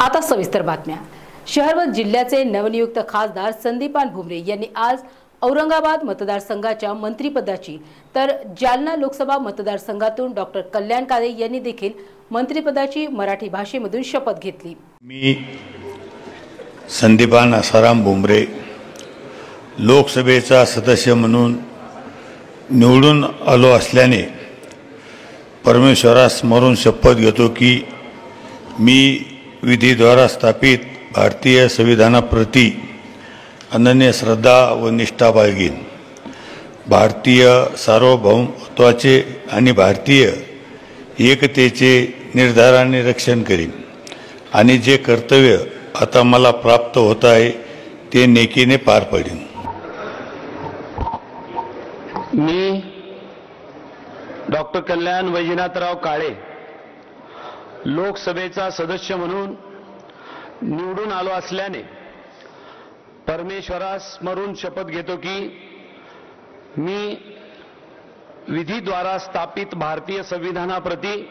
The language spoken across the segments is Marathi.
आता सविस्तर बातम्या. शहर व जिल्ह्याचे नवनियुक्त खासदार संदीपान भुमरे यांनी आज औरंगाबाद मतदारसंघाच्या मंत्रिपदाची तर जालना लोकसभा मतदारसंघातून डॉक्टर कल्याण काळे यांनी देखील मंत्रिपदाची मराठी भाषेमधून शपथ घेतली. मी संदीपान आसाराम भुमरे लोकसभेचा सदस्य म्हणून निवडून आलो असल्याने परमेश्वरास स्मरून शपथ घेतो की मी विधीद्वारा स्थापित भारतीय संविधानाप्रती अनन्य श्रद्धा व निष्ठा बाळगीन. भारतीय सार्वभौमत्वाचे आणि भारतीय एकतेचे निर्धाराने रक्षण करीन. आणि जे कर्तव्य आता मला प्राप्त होत आहे ते नेकीने पार पडेन. मी डॉक्टर कल्याण वैजनाथराव काळे. लोकसभेचा सदस्य म्हणून निवडून आलो असल्याने परमेश्वरास स्मरून शपथ घेतो की मी विधीद्वारा स्थापित भारतीय संविधानाप्रती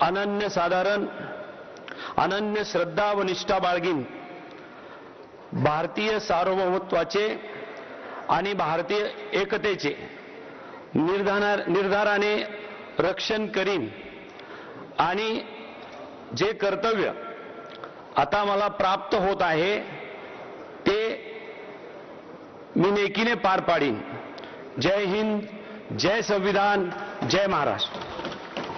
अनन्य साधारण अनन्य श्रद्धा व निष्ठा बाळगीन. भारतीय सार्वभौमत्वाचे आणि भारतीय एकतेचे निर्धार निर्धाराने रक्षण करीन. आणि जे कर्तव्य आता मला प्राप्त होत आहे ते मी नेकीने पार पाडीन. जय हिंद जय संविधान जय महाराष्ट्र.